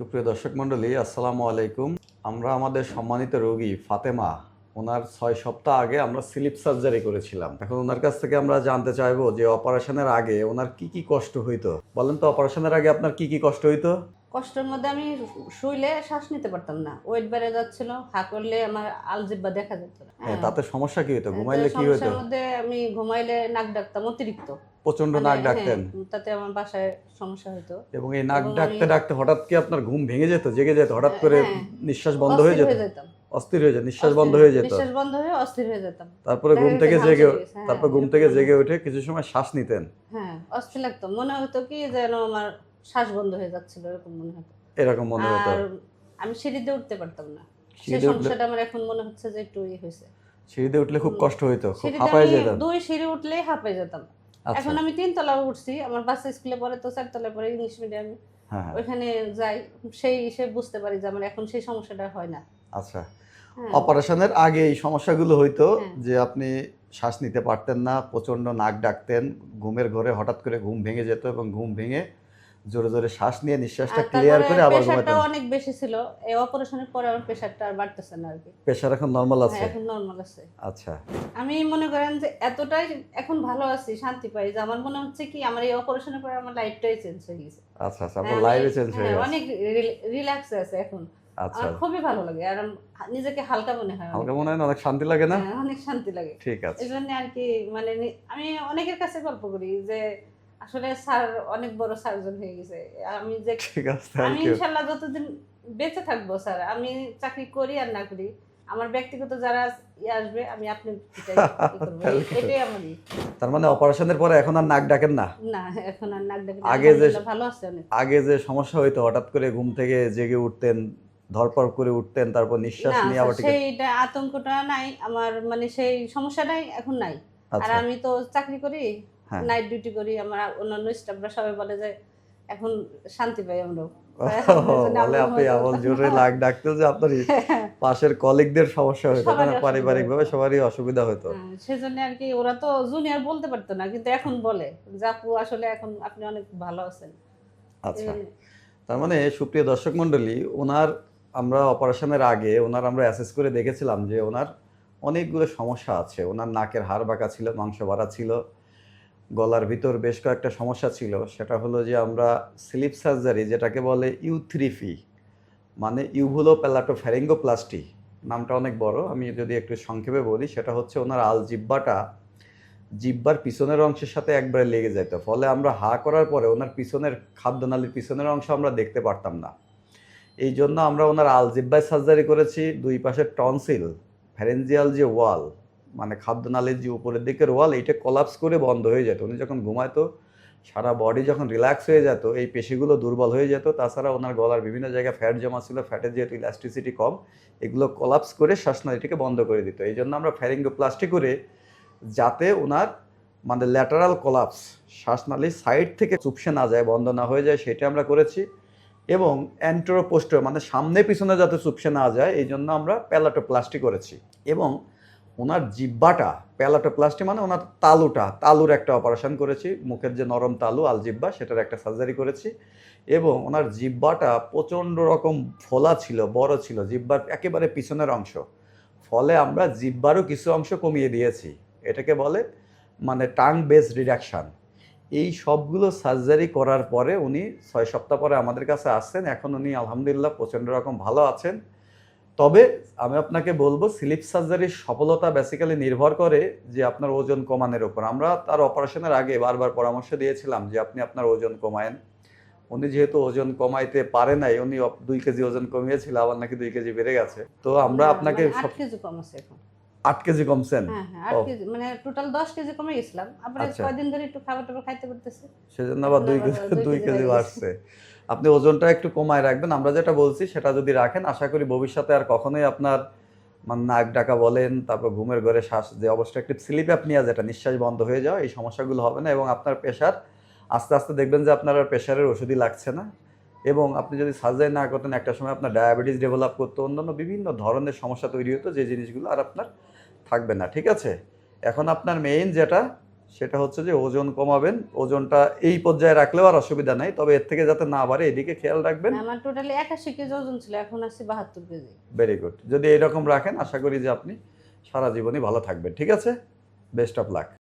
সুপ্রিয় দর্শক মণ্ডলী, আসসালামু আলাইকুম। আমরা আমাদের সম্মানিত রোগী ফাতেমা, ওনার ছয় সপ্তাহ আগে আমরা স্লিপ সার্জারি করেছিলাম। এখন ওনার কাছ থেকে আমরা জানতে চাইব যে অপারেশনের আগে ওনার কি কি কষ্ট হইতো? বলেন তো, অপারেশনের আগে আপনার কি কি কষ্ট হইতো? কষ্টের মধ্যে আমি শুইলে শ্বাস নিতে পারতাম না। ওয়েট বেড়ে যাচ্ছিল হা করলে আমার আলজিব্বা দেখা যেত না। হ্যাঁ তাতে সমস্যা কি হতো ঘুমাইলে কি সমস্যার মধ্যে আমি ঘুমাইলে নাক ডাকতাম অতিরিক্ত। প্রচণ্ড মানে, নাক হ্যাঁ, ডাকতেন তাতে আমার বাসায় সমস্যা হতো এবং এই নাক ডাকতে ডাকতে হঠাৎ কি আপনার ঘুম ভেঙে যেত জেগে যেত হঠাৎ করে হ্যাঁ। নিঃশ্বাস বন্ধ হয়ে যেত? যেতাম। অস্থির হয়ে যেত নিঃশ্বাস বন্ধ হয়ে যেত? নিঃশ্বাস বন্ধ হয়ে অস্থির হয়ে যেতাম। তারপরে ঘুম থেকে জেগে হ্যাঁ, তারপর ঘুম থেকে জেগে উঠে কিছু সময় শ্বাস নিতেন। হ্যাঁ অস্থির লাগতো। মনে হতো কি যেন আমার শ্বাস বন্ধ হয়ে যাচ্ছিল এরকম মনে হতো। এরকম মনে হতো? আর আমি সিঁড়িতে উঠতে পারতাম না। সেই সমস্যাটা আমার এখন মনে হচ্ছে যে একটু ইয়ে হয়েছে। সিঁড়িতে উঠলে খুব কষ্ট হইতো খুব হাঁপায় যেতেন দুই সিঁড়ি উঠলেই হাঁপাই যেতাম। আচ্ছা। এখন আমি তিন তলা উঠছি আমার বাচ্চা স্কুলে পড়ে তো চারতলায় পড়ে ইংলিশ মিডিয়ামে হ্যাঁ হ্যাঁ। ওইখানে যাই সেই সে বুঝতে পারি যে আমার এখন সেই সমস্যাটা হয় না। আচ্ছা। হ্যাঁ। অপারেশনের আগে এই সমস্যাগুলো হইতো। যে আপনি শ্বাস নিতে পারতেন না প্রচণ্ড নাক ডাকতেন ঘুমের ঘরে হঠাৎ করে ঘুম ভেঙে যেত এবং ঘুম ভেঙে জোরে জোরে শ্বাস নিয়ে নিঃশ্বাসটা ক্লিয়ার করে আবার ঘুমাতেন অনেক বেশি ছিল। এই অপারেশনের পরে আমার প্রেশারটা আর বাড়তেছে না আর কি প্রেশার এখন নর্মাল হ্যাঁ, আছে? এখন নর্মাল আছে। আচ্ছা। আমি মনে করেন যে এতটাই এখন ভালো আছি শান্তি পাই যে আমার মনে হচ্ছে কি আমার এই অপারেশনের পরে আমার লাইফটাই চেঞ্জ হয়ে গেছে। আচ্ছা আচ্ছা আপনার হ্যাঁ, লাইফে চেঞ্জ হয়ে হ্যাঁ, গেছে। অনেক রিল্যাক্সে আছে এখন। আচ্ছা। খুবই ভালো লাগে আর নিজেকে হালকা মনে হয় হালকা মনে হয় অনেক শান্তি লাগে না? হ্যাঁ, অনেক শান্তি লাগে। ঠিক আছে। এই জন্য আর কি মানে আমি অনেকের কাছে গল্প করি যে আসলে স্যার অনেক বড় সার্জন হয়ে গেছে। আমি যে আমি ইনশাল্লাহ যতদিন বেঁচে থাকব স্যার আমি চাকরি করি আর না করি আমার ব্যক্তিগত যারা আসবে আমি আপনি এটাই তার মানে অপারেশনের পরে এখন আর নাক ডাকেন না? না এখন আর নাক ডাকি আগে যে- ভালো আছে অনেক। আগে যে সমস্যা হইতো হঠাৎ করে ঘুম থেকে জেগে উঠতেন ধরপর করে উঠতেন তারপর নিঃশ্বাস নিয়ে আবার ঠিক সেইটা আতঙ্কটা নাই আমার মানে সেই সমস্যাটাই এখন নাই। আর আচ্ছা। আমি তো চাকরি করি নাইট ডিউটি করি আমার অন্যান্য স্টাফরা সবাই বলে যে এখন শান্তি পাই আমরা বলে আপনি এমন জোরে লাগ ডাকতেন যে আপনার পাশের কলিগদের সমস্যা হতো না? পারিবারিক ভাবে সবারই অসুবিধা হতো। হ্যাঁ, সেজন্য আর কি ওরা তো জুনিয়র বলতে পারতো না কিন্তু এখন বলে যে আসলে এখন আপনি অনেক ভালো আছেন। আচ্ছা। তার মানে সুপ্রিয় দর্শক মণ্ডলী ওনার আমরা অপারেশনের আগে ওনার আমরা অ্যাসেস করে দেখেছিলাম যে ওনার অনেকগুলো সমস্যা আছে। ওনার নাকের হাড় বাঁকা ছিল মাংস বাড়া ছিল গলার ভিতর বেশ কয়েকটা সমস্যা ছিল। সেটা হলো যে আমরা স্লিপ সার্জারি যেটাকে বলে ইউথ্রিফি মানে ইউভুলো প্যালাটো প্যালাটোফ্যারিঙ্গোপ্লাস্টি নামটা অনেক বড়। আমি যদি একটু সংক্ষেপে বলি, সেটা হচ্ছে ওনার আল জিব্বাটা জিব্বার পিছনের অংশের সাথে একবারে লেগে যেত ফলে আমরা হা করার পরে ওনার পিছনের খাদ্যনালীর পিছনের অংশ আমরা দেখতে পারতাম না। এই জন্য আমরা ওনার আল জিব্বায় সার্জারি করেছি। দুই পাশে টনসিল, ফ্যারেঞ্জিয়াল যে ওয়াল মানে খাদ্যনালীর যে উপরের দিকের ওয়াল, এইটা কলাপস করে বন্ধ হয়ে যেত। উনি যখন ঘুমাতো সারা বডি যখন রিল্যাক্স হয়ে যেত, এই পেশিগুলো দুর্বল হয়ে যেত, তাছাড়া ওনার গলার বিভিন্ন জায়গায় ফ্যাট জমা ছিল ফ্যাটের যেহেতু ইলাস্টিসিটি কম, এগুলো কলাপস করে শ্বাসনালীটিকে বন্ধ করে দিত। এই জন্য আমরা ফ্যারিঙ্গো ফ্যারিঙ্গোপ্লাস্টি করে যাতে ওনার মানে ল্যাটারাল কলাপস শ্বাসনালী সাইড থেকে চুপসে না যায়, বন্ধ না হয়ে যায়, সেটা আমরা করেছি। এবং অ্যান্টোরোপোস্টো মানে সামনে পিছনে যাতে চুপসে না যায়, এই জন্য আমরা প্যালাটোপ্লাস্টি করেছি। এবং ওনার জিব্বাটা প্যালাটোপ্লাস্টি মানে ওনার তালুটা, তালুর একটা অপারেশন করেছি, মুখের যে নরম তালু আল জিব্বা সেটার একটা সার্জারি করেছি এবং ওনার জিব্বাটা প্রচণ্ড রকম ফোলা ছিল, বড় ছিল, জিব্বার একেবারে পিছনের অংশ। ফলে আমরা জিব্বারও কিছু অংশ কমিয়ে দিয়েছি, এটাকে বলে মানে টাং বেস রিডাকশান। এই সবগুলো সার্জারি করার পরে উনি ছয় সপ্তাহ পরে আমাদের কাছে আসছেন, এখন উনি আলহামদুলিল্লাহ প্রচণ্ড রকম ভালো আছেন। তবে আমি আপনাকে বলব স্লিপ সার্জারির সফলতা বেসিক্যালি নির্ভর করে যে আপনার ওজন কমানোর উপর। আমরা তার অপারেশনের আগে বারবার পরামর্শ দিয়েছিলাম যে আপনি আপনার ওজন কমায়েন। উনি যেহেতু ওজন কমাইতে পারে নাই উনি দুই কেজি ওজন কমিয়েছিল আবার নাকি দুই কেজি বেড়ে গেছে। তো আমরা আপনাকে মানে আট কেজি কম আছে এখন। আট কেজি কমছেন? হ্যাঁ হ্যাঁ মানে টোটাল দশ কেজি কমে গেছিলাম। আবার আচ্ছা। কয়দিন ধরে একটু খাবার টাবার খাইতে করতেছি সেজন্য আবার দুই কেজি দুই কেজি বাড়ছে। আপনি ওজনটা একটু কমায় রাখবেন। আমরা যেটা বলছি সেটা যদি রাখেন, আশা করি ভবিষ্যতে আর কখনোই আপনার মানে নাক ডাকা বলেন, তারপর ঘুমের ঘরে শ্বাস, যে অবস্থা অবস্ট্রাকটিভ স্লিপ অ্যাপনিয়া যেটা, নিঃশ্বাস বন্ধ হয়ে যাওয়া, এই সমস্যাগুলো হবে না এবং আপনার প্রেশার, আস্তে আস্তে দেখবেন যে আপনার আর প্রেশারের ওষুধই লাগছে না এবং আপনি যদি সার্জারি না করতেন, একটা সময় আপনার ডায়াবেটিস ডেভেলপ করতো, অন্যান্য বিভিন্ন ধরনের সমস্যা তৈরি হতো, যে জিনিসগুলো আর আপনার থাকবে না, ঠিক আছে? এখন আপনার মেইন যেটা সেটা হচ্ছে যে ওজন কমাবেন ওজনটা এই পর্যায়ে রাখলেও আর অসুবিধা নাই তবে এর থেকে যাতে না বাড়ে এদিকে খেয়াল রাখবেন। আমার টোটালি একাশি কেজি ওজন ছিল এখন আছে বাহাত্তর কেজি। ভেরি গুড যদি এরকম রাখেন আশা করি যে আপনি সারা জীবনই ভালো থাকবেন ঠিক আছে? Best of luck